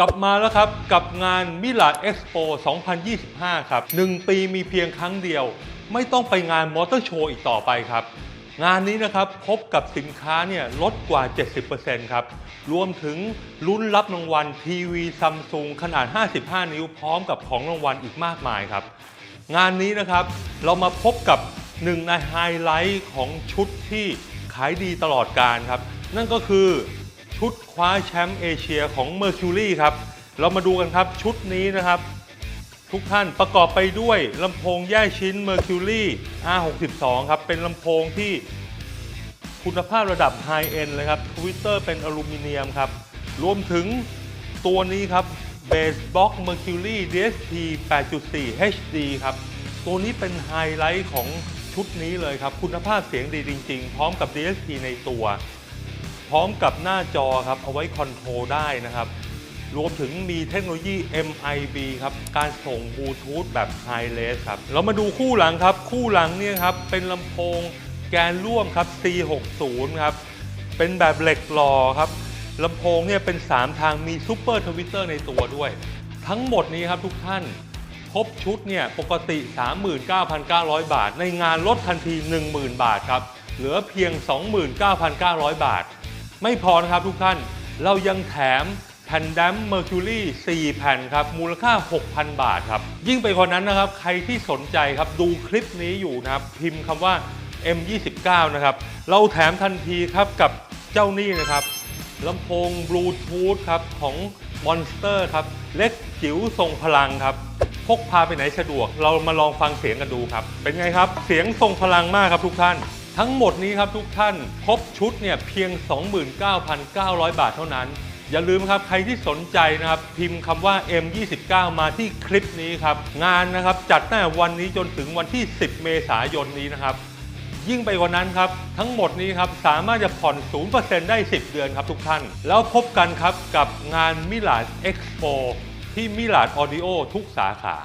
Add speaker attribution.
Speaker 1: กลับมาแล้วครับ กับงานมิลานเอ็กซ์โป2025 ครับ 1 ปีมีเพียงครั้งเดียว ไม่ต้องไปงานมอเตอร์โชว์อีกต่อไปครับ งานนี้นะครับพบกับสินค้าเนี่ยลดกว่า 70%ครับ รวมถึงลุ้นรับรางวัลทีวีซัมซุงขนาด 55 นิ้วพร้อมกับของรางวัลอีกมากมายครับ งานนี้นะครับเรามาพบกับหนึ่งในไฮไลท์ของชุดที่ขายดีตลอดการครับ นั่นก็คือ ชุดคว้าแชมป์เอเชียของ Mercury ครับ เรามาดูกันครับชุดนี้นะครับ ทุกท่านประกอบไปด้วยลำโพงแยกชิ้น Mercury R62 ครับ เป็นลำโพงที่คุณภาพระดับไฮเอ็นเลยครับทวิตเตอร์เป็นอลูมิเนียมครับ รวมถึงตัวนี้ครับ Base Box Mercury DSP 8.4 HD ครับ ตัวนี้เป็นไฮไลท์ของชุดนี้เลยครับ คุณภาพเสียงดีจริง ๆ พร้อมกับ DSP ในตัว ร้อมกับหน้าจอครับเอาไว้คอนโทรลได้นะครับ รวมถึงมีเทคโนโลยี MIB ครับ การส่งบลูทูธแบบ High Res ครับ เรามาดูคู่หลังครับ คู่หลังเนี่ยครับ เป็นลำโพงแกนร่วมครับ C60 ครับ เป็นแบบเหล็กหล่อครับลำโพงเนี่ยเป็น 3 ทางมีซูเปอร์ทวิตเตอร์ในตัวด้วย ทั้งหมดนี้ครับทุกท่านครบชุดเนี่ยปกติ 39,900 บาท ในงานลดทันที 10,000 บาทครับ เหลือเพียง 29,900 บาท ไม่พอนะครับทุกท่าน เรายังแถมแผ่นดัมเมอร์คิวรี่4แผ่นครับ มูลค่า 6,000 บาทครับ ยิ่งไปกว่านั้นนะครับ ใครที่สนใจครับ ดูคลิปนี้อยู่นะครับ พิมพ์คำว่า M29 นะครับ เราแถมทันทีครับกับเจ้านี่นะครับลำโพงบลูทูธครับของ Monster ครับ เล็กจิ๋วทรงพลังครับ พกพาไปไหนสะดวก เรามาลองฟังเสียงกันดูครับ เป็นไงครับ เสียงทรงพลังมากครับทุกท่าน ทั้งหมดนี้ครับทุกท่านครบชุดเนี่ยเพียง 29,900 บาทเท่านั้น อย่าลืมครับใครที่สนใจนะครับ พิมพ์คำว่า M29 มาที่คลิปนี้ครับ งานนะครับจัดตั้งแต่วันนี้จนถึงวันที่ 10 เมษายนนี้นะครับ ยิ่งไปกว่านั้นครับ ทั้งหมดนี้ครับสามารถจะผ่อน 0%ได้ 10 เดือนครับทุกท่าน แล้วพบกันครับกับงานมิลานเอ็กซ์โปที่มิลานออดิโอทุกสาขา